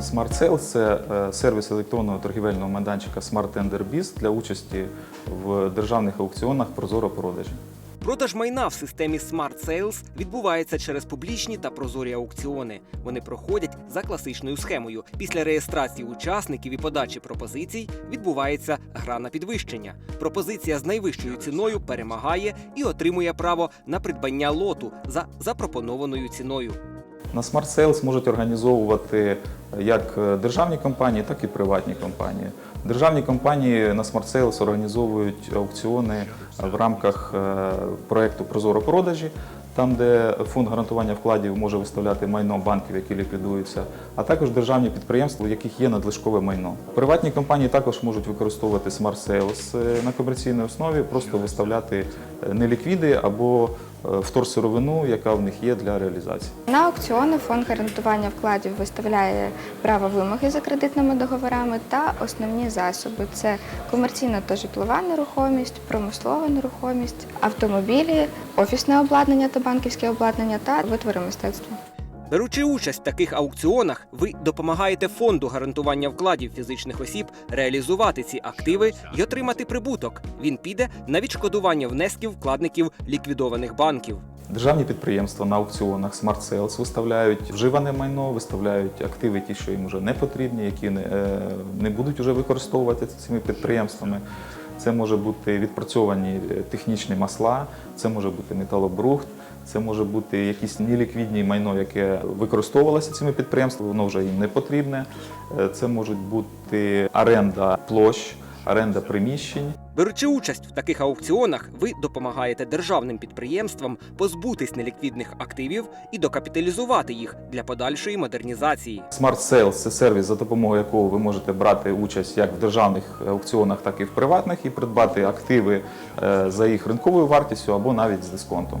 Smart Sales – це е, сервіс електронного торгівельного майданчика Smart Tender Biz для участі в державних аукціонах Прозоро продажі. Продаж майна в системі Smart Sales відбувається через публічні та прозорі аукціони. Вони проходять за класичною схемою. Після реєстрації учасників і подачі пропозицій відбувається гра на підвищення. Пропозиція з найвищою ціною перемагає і отримує право на придбання лоту за запропонованою ціною. На Smart Sales можуть організовувати як е, державні компанії, так і приватні компанії. Державні компанії на Smart Sales організовують аукціони в рамках е, проекту Прозоро продажі, там, де фонд гарантування вкладів може виставляти майно банків, які ліквідуються, а також державні підприємства, у яких є надлишкове майно. Приватні компанії також можуть використовувати Smart Sales е, на комерційній основі, просто виставляти е, неліквіди або вторсировину, яка в них є для реалізації. На аукціони фонд гарантування вкладів виставляє право вимоги за кредитними договорами та основні засоби: це комерційна та житлова нерухомість, промислова нерухомість, автомобілі, офісне обладнання та банківське обладнання та витвори мистецтва. Беручи участь в таких аукціонах, ви допомагаєте фонду гарантування вкладів фізичних осіб реалізувати ці активи і отримати прибуток. Він піде на відшкодування внесків вкладників ліквідованих банків. Державні підприємства на аукціонах Smart Sales виставляють вживане майно, виставляють активи, ті, що їм вже не потрібні, які не, е, не будуть вже використовувати цими підприємствами. Це може бути відпрацьовані е, технічні масла, це може бути металобрухт, це може бути якісь неліквідні майно, яке використовувалося цими підприємствами, воно вже їм не потрібне. Е, Це можуть бути оренда площ, оренда приміщень. Беручи участь в таких аукціонах, ви допомагаєте державним підприємствам позбутись неліквідних активів і докапіталізувати їх для подальшої модернізації. Smart Sales – це сервіс, за допомогою якого ви можете брати участь як в державних аукціонах, так і в приватних, і придбати активи е, за їх ринковою вартістю або навіть з дисконтом.